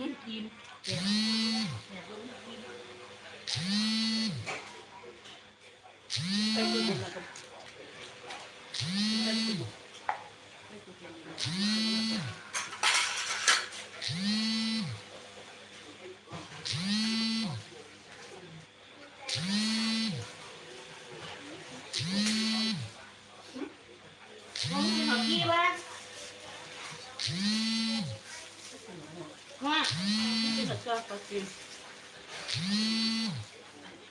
กินกินแกะแกะลงกินไปดูมันแล้วก็ไปดูไปดูมันมึงกินของพี่วะ ว่ากินกับก็ก็กิน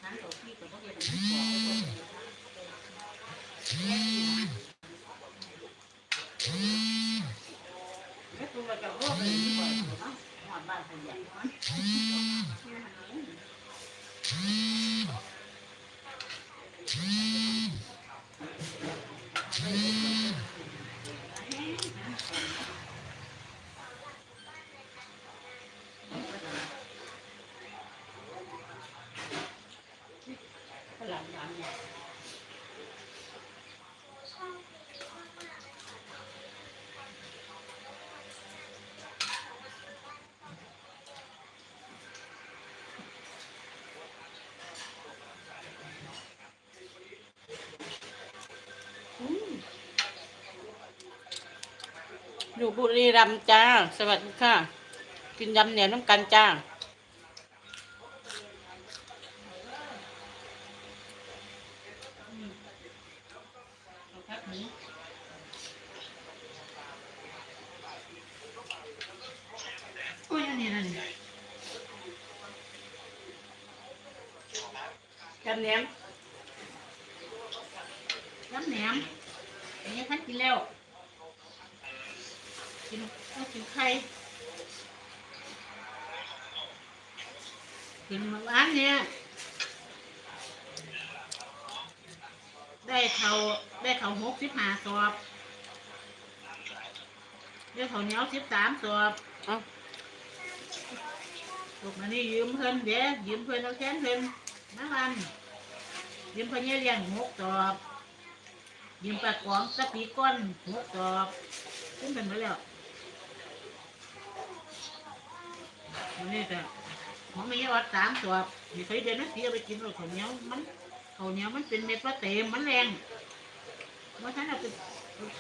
ทั้งของพี่กับพวกเด็กมันบอไม่ตัวกับพวกเลยที่บอกเนาะหอดบ้านคนใหญ่เนาะ ลังหลังเนี่ยอยู่บุรีรัมย์จ้า สวัสดีค่ะ กินยำเหนียวน้ำกันจ้าพักนี้โอ้ยอั นนี้นั่นนี่จำแหนมจำแหนมอันนี้ท่านกินแล้ว กินต้องกินไข่กินมื่อวานเนี่ยได้เขาได้เขาหกสิบห้าสอบได้เขาเนี้ยสิบสามสอบเอ ลูกมานี่ยืมเพิ่นเดี๋ยวยืมเพิ่นเอาแค้นเพิ่นมาวันยืมเพิ่นเนี่ยเลี้ยงหกสอบยืมปากรองสะปีก้อนหกสอบขึ้นเป็นไปแล้ววันนี้ก็ของมีอดสามสอบมีใครเดินนักเสียไปกินหรอกข้าวเหนียวมันข้าวเหนียวมันเป็นเม็ดว่าเต็มมันแรงเมื่อฉันเอาไป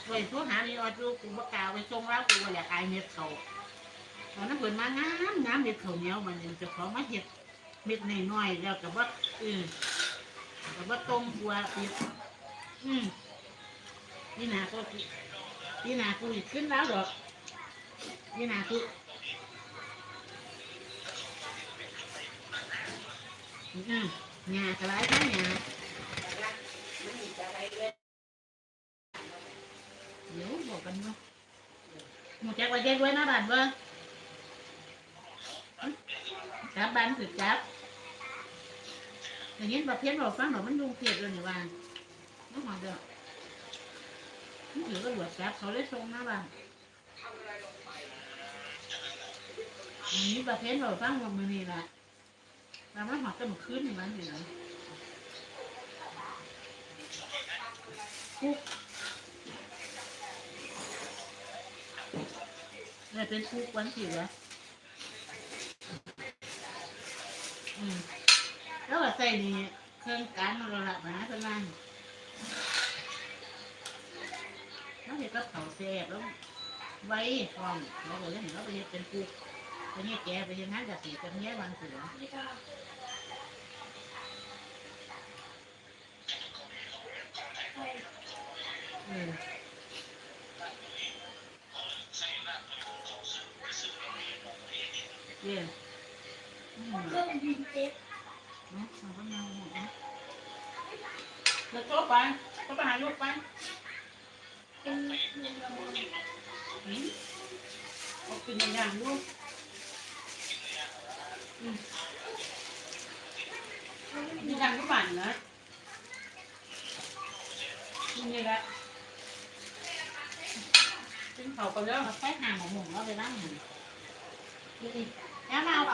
ไปโทรหานี่ออดดูกูประกาศไปส่งแล้วกูอยากอายเม็ดเขา ตอนนั้นเปิดมางามงามเม็ดข้าวเหนียวมันยังจะขอมาเห็ดเม็ดน้อยๆแล้วกับว่าเออกับว่าต้มหัวอีกอืมนี่นาก็นี่นากูอีกขึ้นแล้วดอกนี่นากูอืมงากระไรทั้งงาเดี๋ยวบอกกันว่าหมูแจ็คไว้แจ็คไว้นะบ้านเบ้อ จับบ้านสือจับอย่างนี้ประเภทเราฟังเรามันดูเพียดเลยนี่ว่าน้องหอมเด้อนี่ถือก็บวชจับเขาเลยส่งน้าบ้าอย่างนี้ประเภทเราฟังว่ามือนี่แหละเราไม่หอดจะมาคืนในบ้างนอยู่ไหนกุ๊กเนี่ยเป็นทุกวันสิวะ อืมแล้วก็ใส่นี่เครื่องการมันละมาเป็นไรแล้วเห็นกับเขาแซ่บแล้วไว้ฟองแล้วก็เลยเห็นเราไปเห็นเป็นปุกไปเนี่ยแกไปเห็นนั้นกับสีกันเนี้ยวันเสือเออเย่ เริ่มยินเจ็บนะเอาไปเอาหมดนะเดี๋ยวโต๊ะไปโต๊ะไปหาลูกไปเป็นเรื่องละมุนอืมเอากินอย่างลูกอืมมีทางก็ปั่นนะนี่นี่แหละกินเขาไปแล้วใช้หางของหมูเราไปนั่งหนึ่งดูดิ แล้วมาเอาเอ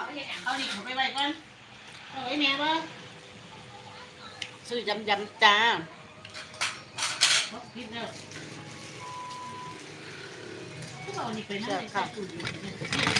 าดิเขาไปไว้ก่อนเอาไว้แม่ว่าซื้อยำยำจ้าพิดเนอะพวกเรานี่เป็นอะไรใส่ปุ๋ย